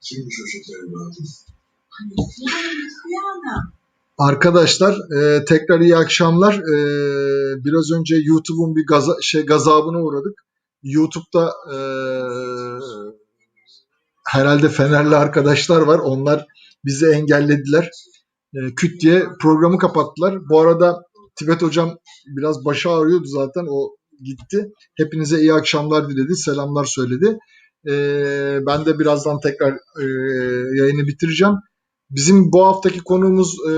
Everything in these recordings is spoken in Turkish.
Şimdi şu şekeri bırakın. Arkadaşlar e, tekrar iyi akşamlar. E, biraz önce YouTube'un bir gaza, şey gazabına uğradık. YouTube'da e, herhalde Fenerli arkadaşlar var. Onlar bizi engellediler. E, küt diye programı kapattılar. Bu arada Tibet hocam biraz başı ağrıyordu zaten. O gitti. Hepinize iyi akşamlar diledi. Selamlar söyledi. E, ben de birazdan tekrar e, yayını bitireceğim. Bizim bu haftaki konuğumuz e,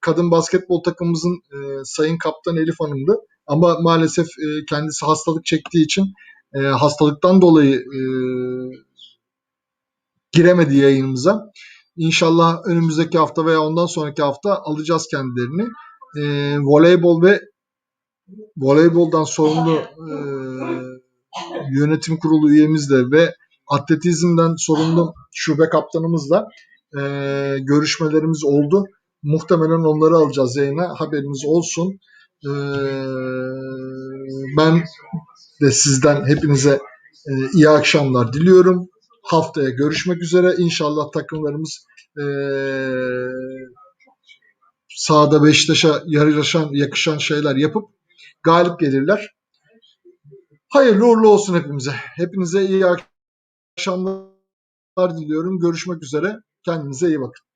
kadın basketbol takımımızın e, sayın kaptan Elif Hanım'dı. Ama maalesef e, kendisi hastalık çektiği için e, hastalıktan dolayı e, giremedi yayınımıza. İnşallah önümüzdeki hafta veya ondan sonraki hafta alacağız kendilerini. E, voleybol ve voleyboldan sorumlu e, yönetim kurulu üyemizle ve atletizmden sorumlu şube kaptanımızla e, görüşmelerimiz oldu. Muhtemelen onları alacağız yayına. Haberiniz olsun. E, ben de sizden hepinize e, iyi akşamlar diliyorum. Haftaya görüşmek üzere. İnşallah takımlarımız e, sahada Beşiktaş'a yarışan, yakışan şeyler yapıp galip gelirler. Hayırlı uğurlu olsun hepimize. Hepinize iyi akşamlar diliyorum. Görüşmek üzere. Kendinize iyi bakın.